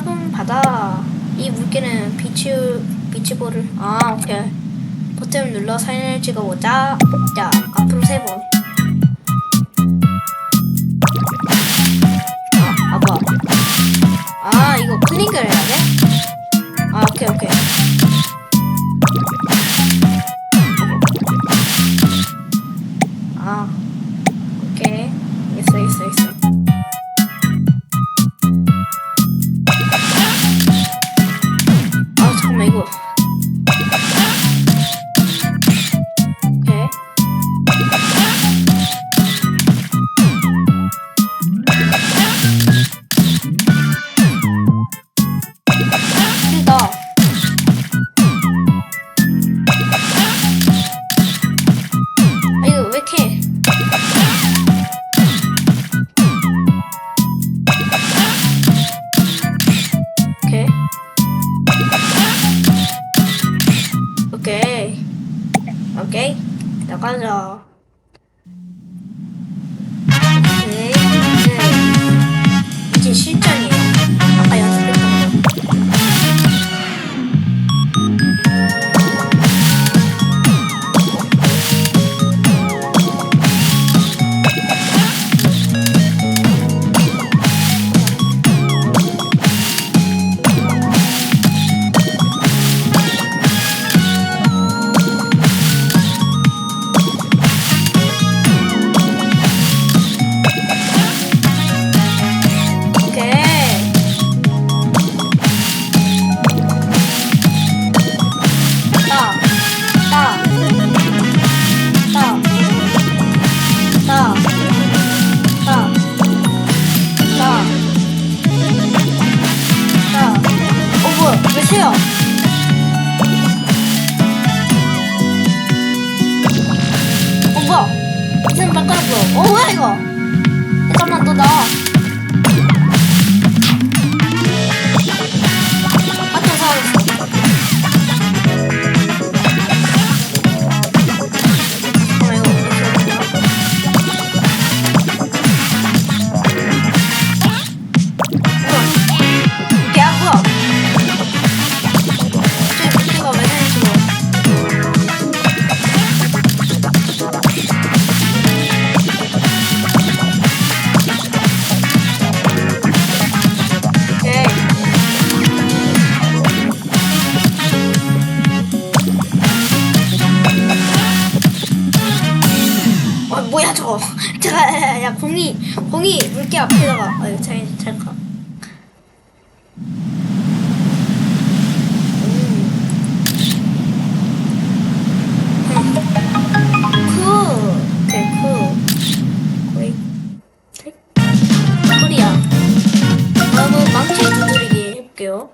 드나분 바다. 이 물개는 비치, 비치볼을. 아, 오케이. 버튼 눌러 사진을 찍어보자. 자, 앞으로 세 번. 아, 아빠. 아, 이거 클릭을 해야 돼? 아, 오케이, 오케이. 새야? 어, 뭐야? 발가락 보여. 어, 뭐야, 이거? 공이 공이 물개 앞에다가 아유 잘 잘가 음. 쿨 오케이 쿨 거의 쿨이야 다음은 망치 두드리기 해볼게요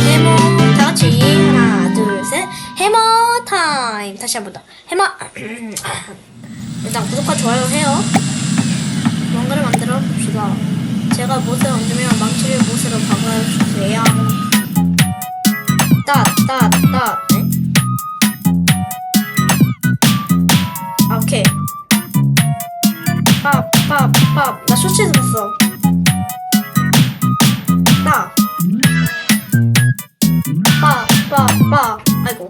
해머 다 같이 하나 둘셋 해머 타임 다시 한번 더 해머 일단 구독과 좋아요 해요 뭔가를 만들어 봅시다 제가 못을 얹으면 망치를 못으로 바꿔주세요 따 따 따 네? 아, 오케이 팝 팝 팝 나 쇼츠에서 봤어 따 빠, 빠, 빠. 아이고.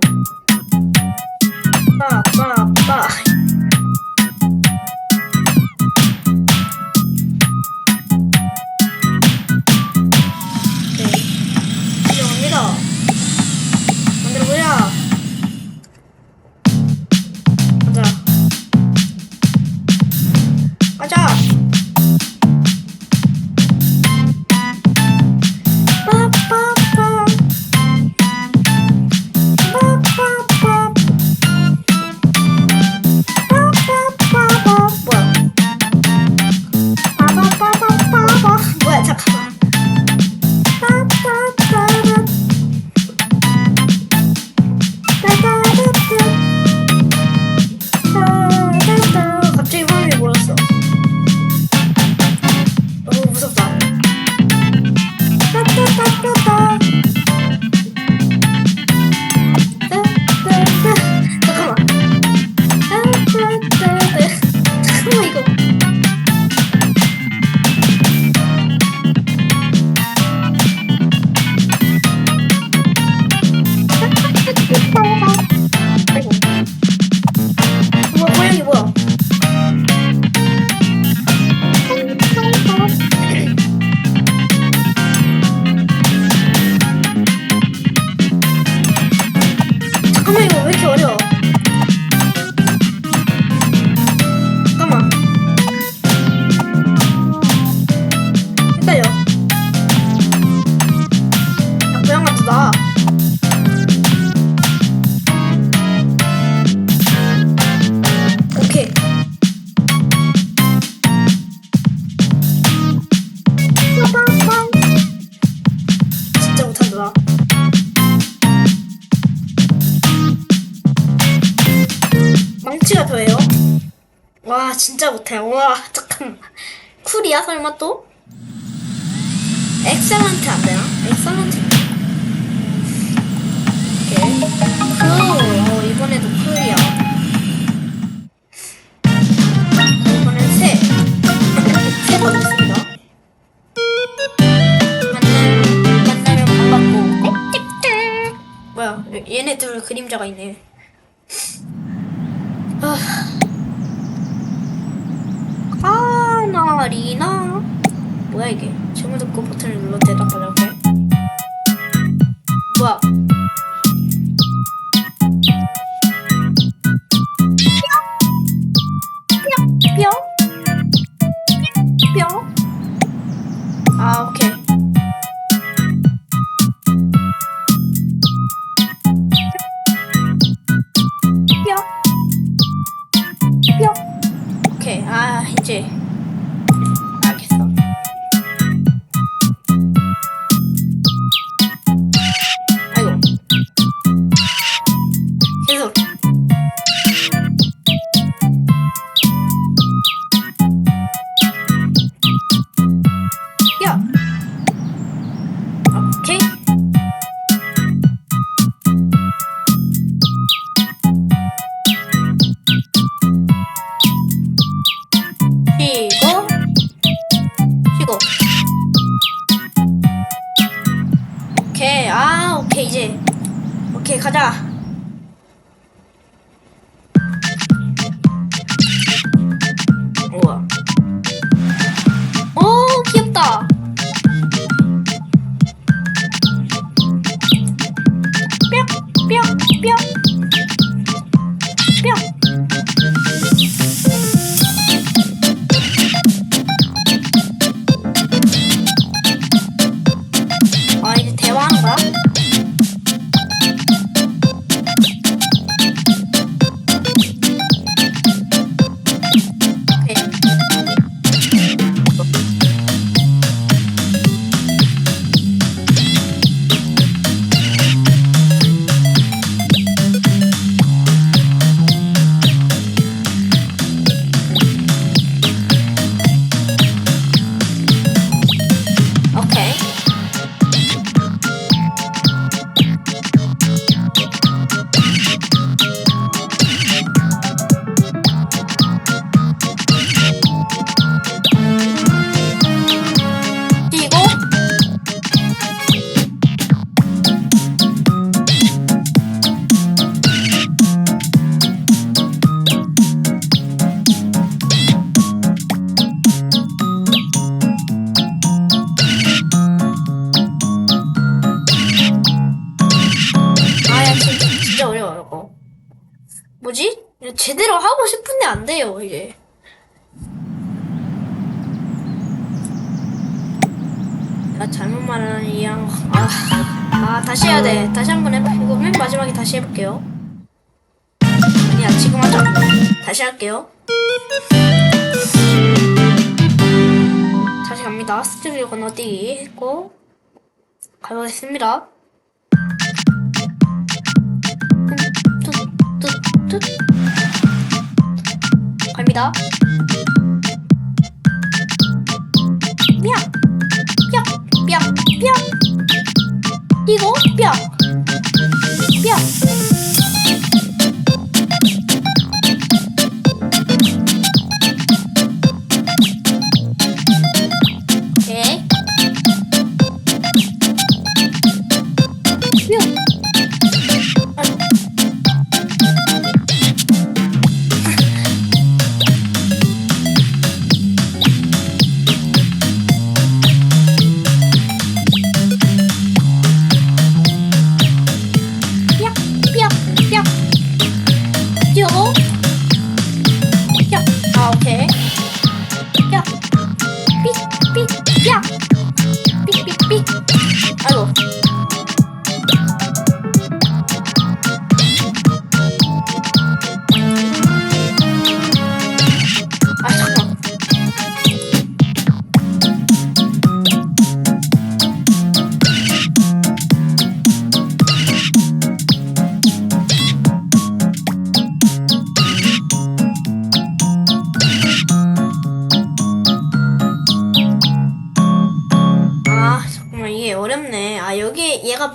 빠, 빠, 빠. 잠깐만. 쿨이야 설마 또? 엑셀런트 안 되나? 엑셀런트. 쿨. 어, 이번에도 쿨이야. 이번엔 새. 새 받았습니다. 만나면 만나면 반갑고. 뭐야? 얘네들 그림자가 있네. 아. 카나리나 뭐야 이게 질문 듣고 버튼을 눌러 대답하려고 해 뭐야 뿅? 뿅? 아 쉬고 오케이. 아 오케이 이제. 오케이 가자. 우와. 오 귀엽다. 뿅뿅뿅뿅 이제 내가 잘못 말하는 이양 아, 아 다시 해야 돼. 다시 한 번 해봐. 이거 맨 마지막에 다시 해볼게요. 아니야 지금 하자. 다시 할게요. 다시 갑니다. 스트리를 건너뛰기 했고 가보겠습니다. 뚜뚜뚜 갑니다. 뿅! 뿅! 뿅! 뿅! 이거 뿅! 뿅!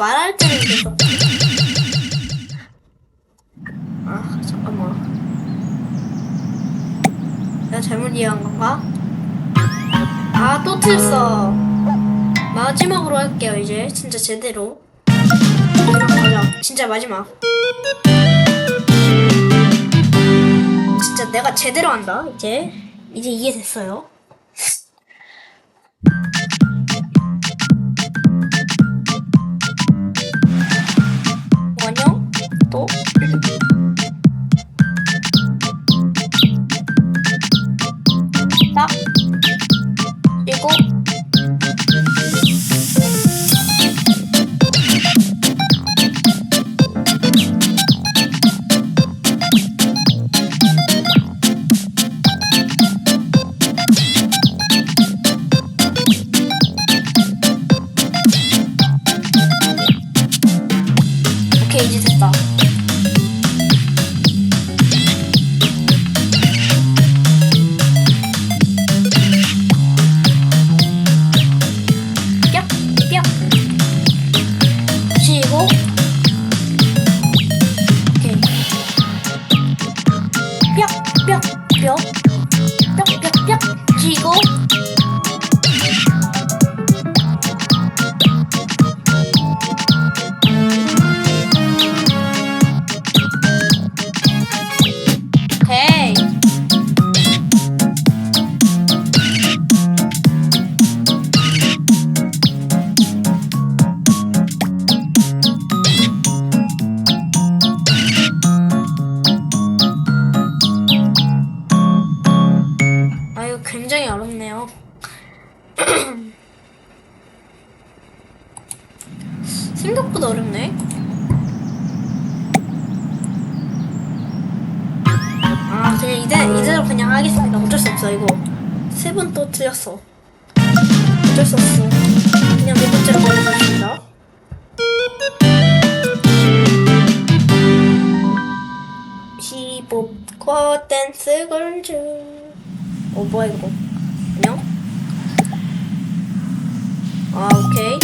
말할 때는 계속. 아, 잠깐만. 내가 잘못 이해한 건가? 아, 또 틀렸어. 마지막으로 할게요, 이제. 진짜 제대로. 맞아, 진짜 마지막. 진짜 내가 제대로 한다, 이제. 이제 이해됐어요. 없어 이거 세 번 또 틀렸어. 어쩔 수 없어. 그냥 네 번째로 가겠습니다. 힙합과 댄스 걸즈. 어 뭐야 이거? 안녕? 아 오케이.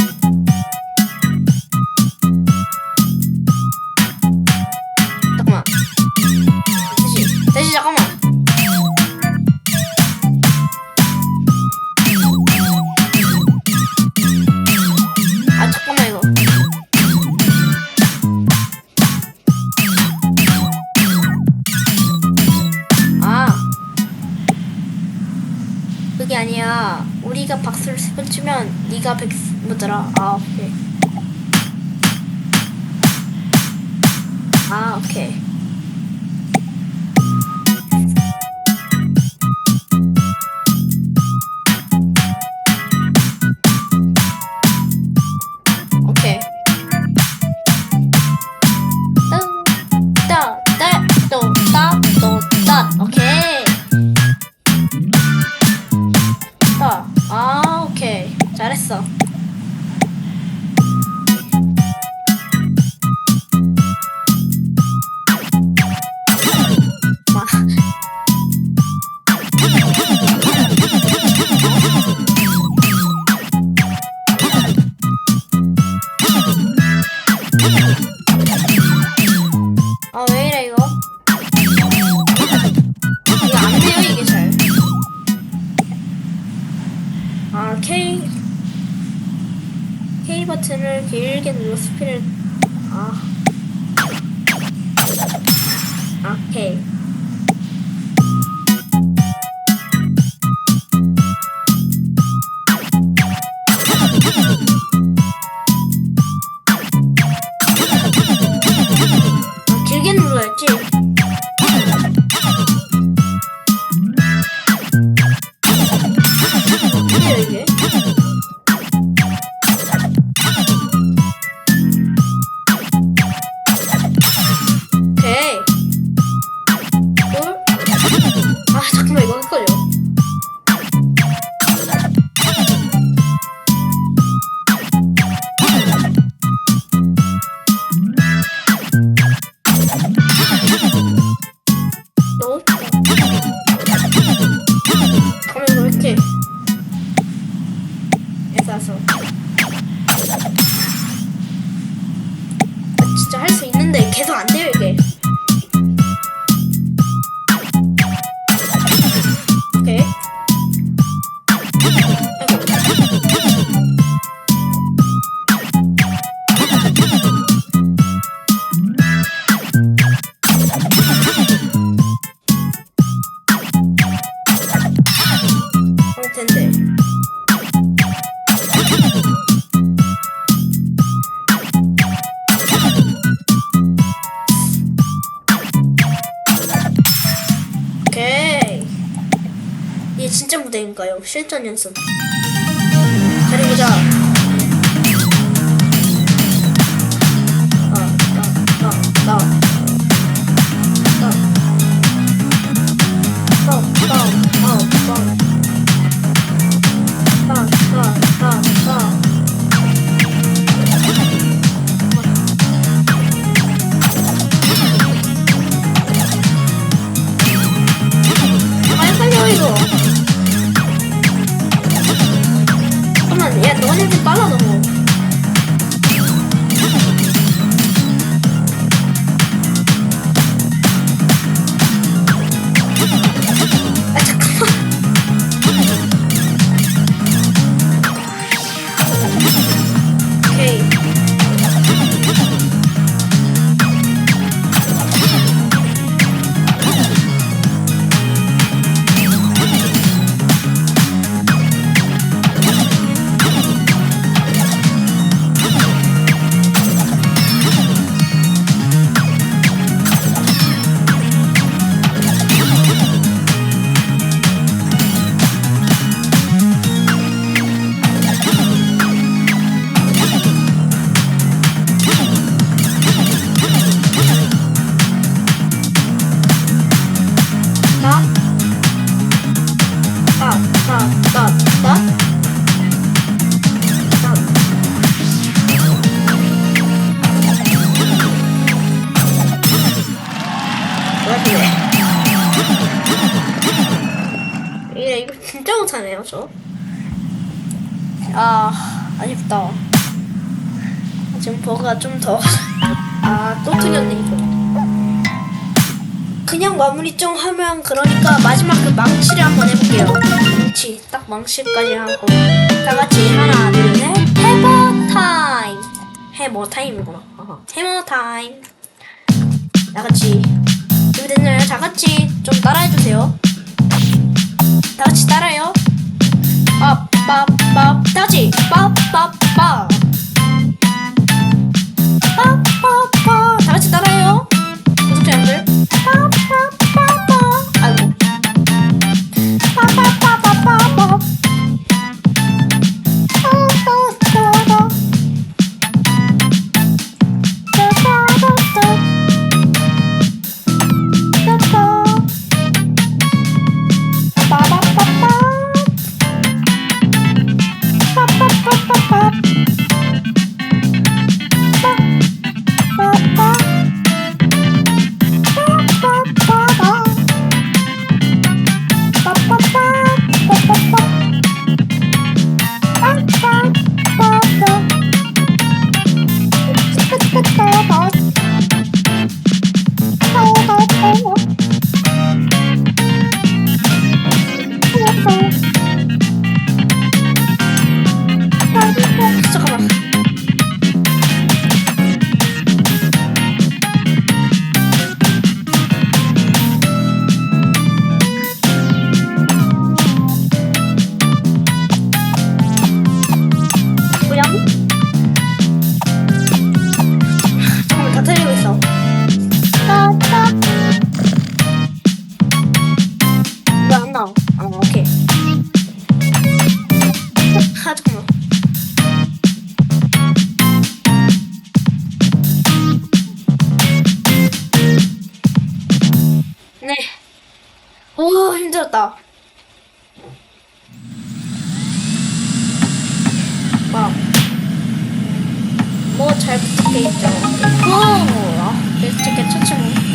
잠깐만. 다시 다시 잠깐만. 네가 백 뭐더라? 아 오케이. 아. 오케이. 아 K K 버튼을 길게 눌러 스피를 아. 아 K. 아, 아 잠깐 실전 연습. 잘해보자. 이게, 이거 진짜 못하네요, 저. 아, 아쉽다. 아, 지금 버가 좀 더. 아, 또 틀렸네, 이거. 그냥 마무리 좀 하면 그러니까 마지막 그 망치를 한번 해볼게요. 망치 딱 망치까지 하고 다 같이 하나 둘 셋 해머 타임 해머 타임이구나. 해머 타임 다 같이 준비됐나요? 다 같이 좀 따라해 주세요. 다 같이 따라요. 빠빠빠 다 같이 빠빠빠 왜안 나와? 아 오케이. 아 잠깐만. 네. 오 힘들었다. 와. 뭐잘 부탁해 있죠. 오, 아, 괜찮- 괜찮지 뭐.